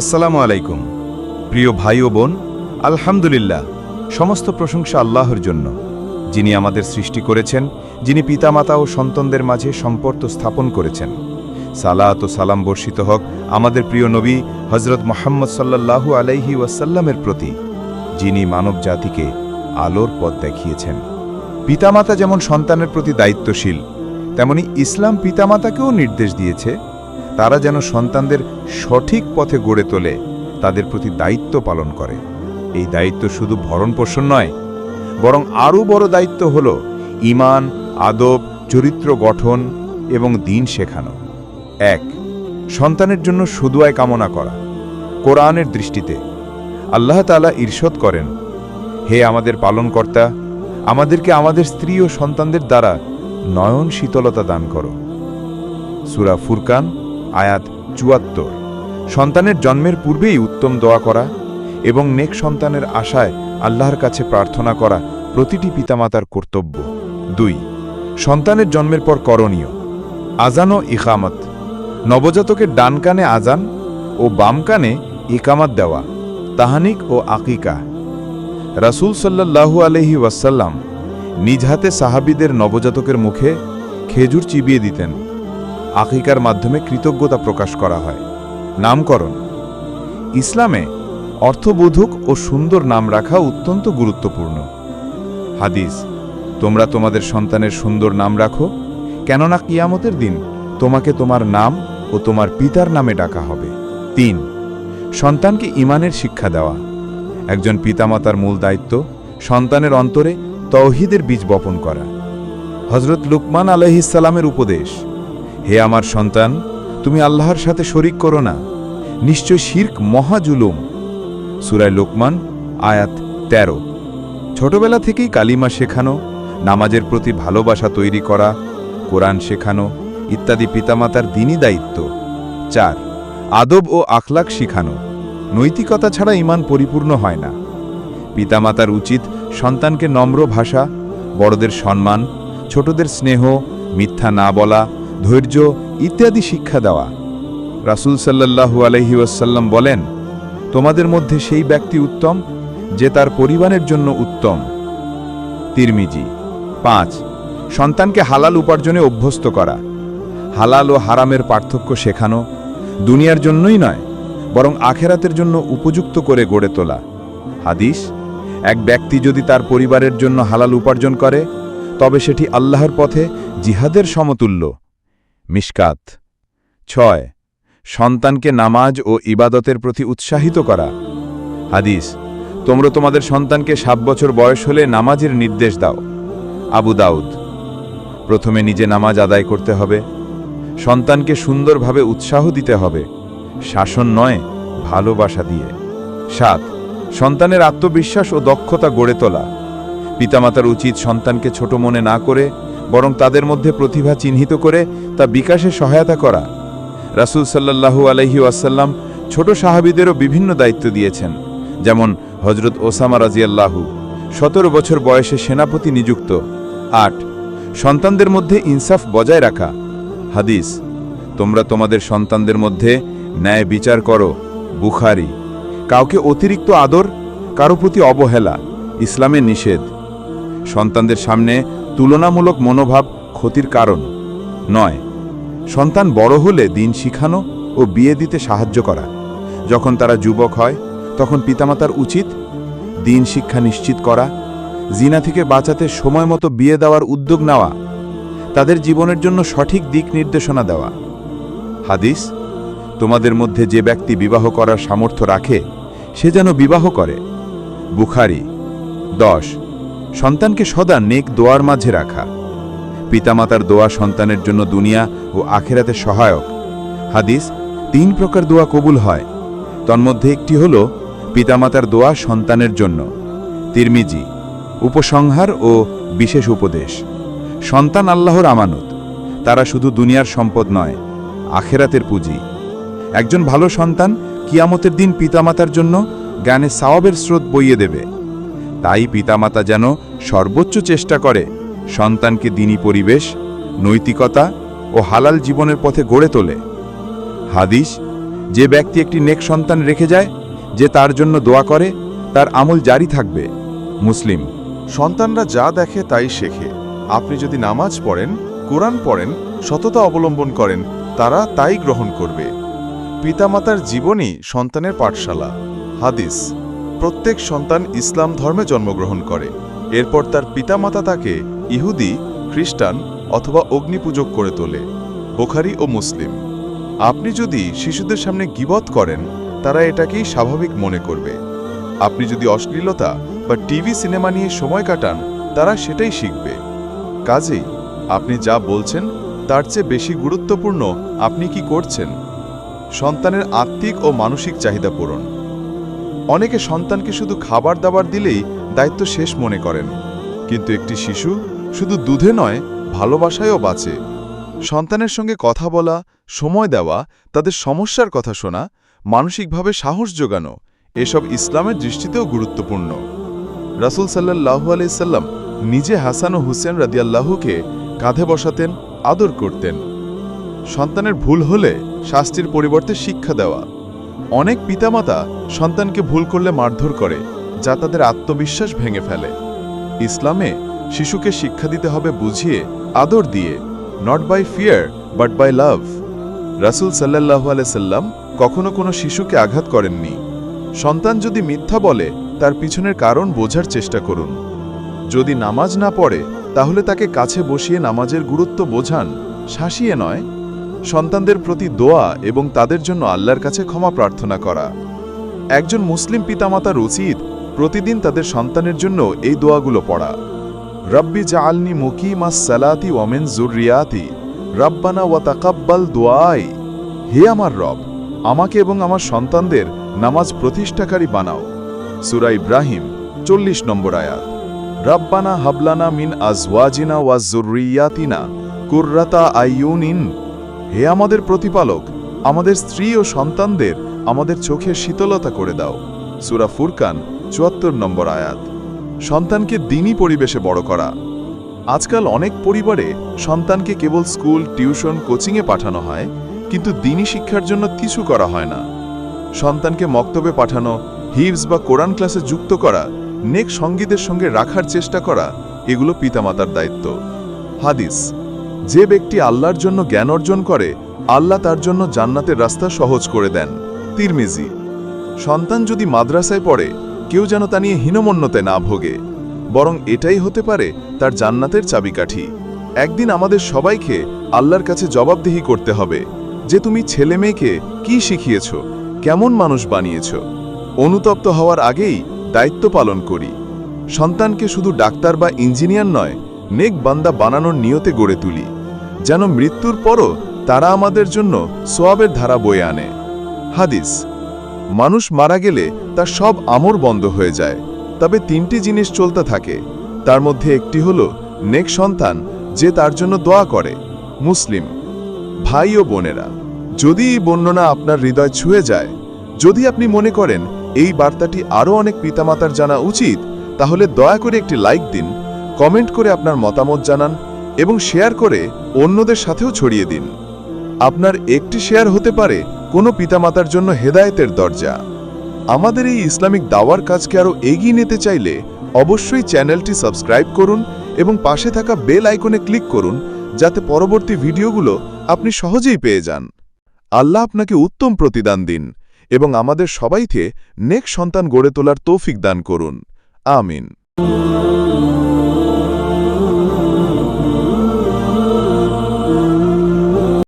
আসসালামু আলাইকুম। প্রিয় ভাই ও বোন, আলহামদুলিল্লাহ, সমস্ত প্রশংসা আল্লাহর জন্য। যিনি আমাদের সৃষ্টি করেছেন, যিনি পিতামাতা ও সন্তানদের মাঝে সম্পর্ক স্থাপন করেছেন। সালাত ও সালাম বর্ষিত হোক আমাদের প্রিয় নবী হজরত মোহাম্মদ সাল্লাল্লাহু আলাইহি ওয়াসাল্লামের প্রতি, যিনি মানব জাতিকে আলোর পথ দেখিয়েছেন। পিতামাতা যেমন সন্তানের প্রতি দায়িত্বশীল, তেমনি ইসলাম পিতামাতাকেও নির্দেশ দিয়েছে তারা যেন সন্তানদের সঠিক পথে গড়ে তোলে, তাদের প্রতি দায়িত্ব পালন করে। এই দায়িত্ব শুধু ভরণপোষণ নয়, বরং আরও বড় দায়িত্ব হল ইমান আদব, চরিত্র গঠন এবং দিন শেখানো। এক, সন্তানের জন্য সুদুয়ায় কামনা করা। কোরআনের দৃষ্টিতে আল্লাহ তাআলা ঈর্ষদ করেন, হে আমাদের পালনকর্তা, আমাদেরকে আমাদের স্ত্রী ও সন্তানদের দ্বারা নয়ন শীতলতা দান করো। সুরা ফুরকান আয়াত চুয়াত্তর। সন্তানের জন্মের পূর্বেই উত্তম দোয়া করা এবং নেক সন্তানের আশায় আল্লাহর কাছে প্রার্থনা করা প্রতিটি পিতামাতার কর্তব্য। দুই, সন্তানের জন্মের পর করণীয়। আজান ও ইকামত। নবজাতকের ডান কানে আজান ও বাম কানে ইকামত দেওয়া, তাহানিক ও আকিকা। রাসূল সাল্লাল্লাহু আলহি ওয়াসাল্লাম নিজ হাতে সাহাবিদের নবজাতকের মুখে খেজুর চিবিয়ে দিতেন। আকিকার মাধ্যমে কৃতজ্ঞতা প্রকাশ করা হয়। নামকরণ। ইসলামে অর্থবোধক ও সুন্দর নাম রাখা অত্যন্ত গুরুত্বপূর্ণ। হাদিস, তোমরা তোমাদের সন্তানের সুন্দর নাম রাখো, কেননা কিয়ামতের দিন তোমাকে তোমার নাম ও তোমার পিতার নামে ডাকা হবে। তিন, সন্তানকে ইমানের শিক্ষা দেওয়া। একজন পিতামাতার মূল দায়িত্ব সন্তানের অন্তরে তৌহিদের বীজ বপন করা। হজরত লুকমান আলহিসাল্লামের উপদেশ হে আমার সন্তান, তুমি আল্লাহর সাথে শরিক করো না। নিশ্চয় শির্ক মহাজুলুম সুরায় লোকমান, আয়াত ১৩ ছোটবেলা থেকেই কালিমা শেখানো, নামাজের প্রতি ভালোবাসা তৈরি করা, কোরআন শেখানো ইত্যাদি পিতামাতার দিনই দায়িত্ব। চার, আদব ও আখলাক শিখানো। নৈতিকতা ছাড়া ইমান পরিপূর্ণ হয় না। পিতামাতার উচিত সন্তানকে নম্র ভাষা, বড়দের সম্মান, ছোটদের স্নেহ, মিথ্যা না বলা ধৈর্য, ইত্যাদি শিক্ষা দেওয়া। রাসূল সাল্লাল্লাহু আলহি ওয়াসাল্লাম বলেন, তোমাদের মধ্যে সেই ব্যক্তি উত্তম যে তার পরিবারের জন্য উত্তম। তিরমিজি, পাঁচ, সন্তানকে হালাল উপার্জনে অভ্যস্ত করা। হালাল ও হারামের পার্থক্য শেখানো দুনিয়ার জন্যই নয়, বরং আখেরাতের জন্য উপযুক্ত করে গড়ে তোলা। হাদিস, এক ব্যক্তি যদি তার পরিবারের জন্য হালাল উপার্জন করে, তবে সেটি আল্লাহর পথে জিহাদের সমতুল্য। মিশকাত। ছয়, সন্তানকে নামাজ ও ইবাদতের প্রতি উৎসাহিত করা। হাদিস, তোমরা তোমাদের সন্তানকে সাত বছর বয়স হলে নামাজের নির্দেশ দাও। আবু দাউদ, প্রথমে নিজে নামাজ আদায় করতে হবে। সন্তানকে সুন্দরভাবে উৎসাহ দিতে হবে। শাসন নয়, ভালোবাসা দিয়ে। সাত, সন্তানের আত্মবিশ্বাস ও দক্ষতা গড়ে তোলা। পিতামাতার উচিত সন্তানকে ছোট মনে না করে বরং তাদের মধ্যে প্রতিভা চিহ্নিত করে তা বিকাশে সহায়তা করা। রাসূল সাল্লাল্লাহু আলহি ওয়াসাল্লাম ছোট সাহাবিদেরও বিভিন্ন দায়িত্ব দিয়েছেন, যেমন হজরত ওসামা রাজিয়াল্লাহু সতেরো বছর বয়সে সেনাপতি নিযুক্ত, আট, সন্তানদের মধ্যে ইনসাফ বজায় রাখা। হাদিস, তোমরা তোমাদের সন্তানদের মধ্যে ন্যায় বিচার করো, বুখারি, কাউকে অতিরিক্ত আদর, কারও প্রতি অবহেলা, ইসলামের নিষেধ। সন্তানদের সামনে তুলনামূলক মনোভাব ক্ষতির কারণ। নয়, সন্তান বড় হলে দিন শিখানো ও বিয়ে দিতে সাহায্য করা। যখন তারা যুবক হয়, তখন পিতামাতার উচিত দিন শিক্ষা নিশ্চিত করা, জিনা থেকে বাঁচাতে সময় মতো বিয়ে দেওয়ার উদ্যোগ নেওয়া, তাদের জীবনের জন্য সঠিক দিক নির্দেশনা দেওয়া। হাদিস, তোমাদের মধ্যে যে ব্যক্তি বিবাহ করার সামর্থ্য রাখে, সে যেন বিবাহ করে। বুখারি, দশ সন্তানকে সদা নেক দোয়ার মাঝে রাখা। পিতামাতার দোয়া সন্তানের জন্য দুনিয়া ও আখেরাতে সহায়ক। হাদিস, তিন প্রকার দোয়া কবুল হয়। তন্মধ্যে একটি হল, পিতামাতার দোয়া সন্তানের জন্য। তিরমিজি, উপসংহার ও বিশেষ উপদেশ। সন্তান আল্লাহর আমানত। তারা শুধু দুনিয়ার সম্পদ নয়, আখেরাতের পুঁজি। একজন ভালো সন্তান কিয়ামতের দিন পিতামাতার জন্য জ্ঞানে সাওয়াবের স্রোত বইয়ে দেবে। তাই পিতামাতা যেন সর্বোচ্চ চেষ্টা করে, সন্তানকে দিনী পরিবেশ, নৈতিকতা ও হালাল জীবনের পথে গড়ে তোলে। হাদিস, যে ব্যক্তি একটি নেক সন্তান রেখে যায়, যে তার জন্য দোয়া করে, তার আমল জারি থাকবে। মুসলিম, সন্তানরা যা দেখে তাই শেখে। আপনি যদি নামাজ পড়েন, কোরআন পড়েন, সততা অবলম্বন করেন, তারা তাই গ্রহণ করবে। পিতামাতার জীবনই সন্তানের পাঠশালা। হাদিস প্রত্যেক সন্তান ইসলাম ধর্মে জন্মগ্রহণ করে। এরপর তার পিতামাতা তাকে ইহুদি, খ্রিস্টান অথবা অগ্নিপূজক করে তোলে, বোখারি ও মুসলিম। আপনি যদি শিশুদের সামনে গিবত করেন, তারা এটাকেই স্বাভাবিক মনে করবে। আপনি যদি অশ্লীলতা বা টিভি সিনেমা নিয়ে সময় কাটান, তারা সেটাই শিখবে। কাজেই আপনি যা বলছেন, তার চেয়ে বেশি গুরুত্বপূর্ণ আপনি কি করছেন? সন্তানের আত্মিক ও মানসিক চাহিদা পূরণ। অনেকে সন্তানকে শুধু খাবার দাবার দিলেই দায়িত্ব শেষ মনে করেন। কিন্তু একটি শিশু শুধু দুধে নয়, ভালোবাসায়ও বাঁচে। সন্তানের সঙ্গে কথা বলা, সময় দেওয়া, তাদের সমস্যার কথা শোনা, মানসিকভাবে সাহস যোগানো এসব ইসলামের দৃষ্টিতেও গুরুত্বপূর্ণ। রাসুল সাল্লাহু আলাইসাল্লাম নিজে হাসান ও হুসেন রাদিয়াল্লাহুকে কাঁধে বসাতেন, আদর করতেন। সন্তানের ভুল হলে শাস্তির পরিবর্তে শিক্ষা দেওয়া। অনেক পিতামাতা সন্তানকে ভুল করলে মারধর করে, যা তাদের আত্মবিশ্বাস ভেঙে ফেলে। ইসলামে শিশুকে শিক্ষা দিতে হবে বুঝিয়ে, আদর দিয়ে not by fear but by love রাসুল সাল্লাহু আলাইসাল্লাম কখনো কোনো শিশুকে আঘাত করেননি। সন্তান যদি মিথ্যা বলে, তার পিছনের কারণ বোঝার চেষ্টা করুন। যদি নামাজ না পড়ে, তাহলে তাকে কাছে বসিয়ে নামাজের গুরুত্ব বোঝান, শাসিয়ে নয় সন্তানদের প্রতি দোয়া এবং তাদের জন্য আল্লাহর কাছে ক্ষমা প্রার্থনা করা। একজন মুসলিম পিতামাতার উচিত প্রতিদিন তাদের সন্তানের জন্য এই দোয়াগুলো পড়া। রব্বি জাআলনি মুকিমাস সালাতি ওয়ামেন জুররিয়াতি রব্বানা ওয়া তাকাব্বাল দোয়াই হে আমার রব, আমাকে এবং আমার সন্তানদের নামাজ প্রতিষ্ঠাকারী বানাও। সুরা ইব্রাহিম চল্লিশ নম্বর আয়াত। রব্বানা হাবলানা মিন আজওয়াজিনা ওয়া জুররিয়াতিনা কুর্রাতা আইয়ুনিন হে আমাদের প্রতিপালক, আমাদের স্ত্রী ও সন্তানদের আমাদের চোখে শীতলতা করে দাও। সুরা ফুরকান, চুয়াত্তর নম্বর আয়াত। সন্তানকে দিনই পরিবেশে বড় করা। আজকাল অনেক পরিবারে সন্তানকে কেবল স্কুল, টিউশন, কোচিংয়ে পাঠানো হয়, কিন্তু দিনই শিক্ষার জন্য কিছু করা হয় না। সন্তানকে মক্তবে পাঠানো হিভস বা কোরআন ক্লাসে যুক্ত করা, নেক সঙ্গীদের সঙ্গে রাখার চেষ্টা করা, এগুলো পিতামাতার দায়িত্ব। হাদিস যে ব্যক্তি আল্লাহর জন্য জ্ঞান অর্জন করে, আল্লাহ তার জন্য জান্নাতের রাস্তা সহজ করে দেন। তিরমিজি, সন্তান যদি মাদ্রাসায় পড়ে, কেউ যেন তা নিয়ে হীনমন্যতে না ভোগে। বরং এটাই হতে পারে তার জান্নাতের চাবিকাঠি। একদিন আমাদের সবাইকে আল্লাহর কাছে জবাবদিহি করতে হবে, যে তুমি ছেলে মেয়েকে কী শিখিয়েছ, কেমন মানুষ বানিয়েছ। অনুতপ্ত হওয়ার আগেই দায়িত্ব পালন করি। সন্তানকে শুধু ডাক্তার বা ইঞ্জিনিয়ার নয় নেক বান্দা বানানোর নিয়তে গড়ে তুলি। যেন মৃত্যুর পরও তারা আমাদের জন্য সোয়াবের ধারা বয়ে আনে। হাদিস, মানুষ মারা গেলে তার সব আমর বন্ধ হয়ে যায়। তবে তিনটি জিনিস চলতে থাকে। তার মধ্যে একটি হল নেক সন্তান যে তার জন্য দোয়া করে, মুসলিম, ভাই ও বোনেরা। যদি এই বর্ণনা আপনার হৃদয় ছুঁয়ে যায়, যদি আপনি মনে করেন এই বার্তাটি আরও অনেক পিতামাতার জানা উচিত, তাহলে দয়া করে একটি লাইক দিন কমেন্ট করে আপনার মতামত জানান এবং শেয়ার করে অন্যদের সাথেও ছড়িয়ে দিন। আপনার একটি শেয়ার হতে পারে কোনো পিতামাতার জন্য হেদায়েতের দরজা। আমাদের এই ইসলামিক দাওয়ার কাজকে আরও এগিয়ে নিতে চাইলে অবশ্যই চ্যানেলটি সাবস্ক্রাইব করুন এবং পাশে থাকা বেল আইকনে ক্লিক করুন যাতে পরবর্তী ভিডিওগুলো আপনি সহজেই পেয়ে যান। আল্লাহ আপনাকে উত্তম প্রতিদান দিন এবং আমাদের সবাইকে নেক সন্তান গড়ে তোলার তৌফিক দান করুন। আমিন।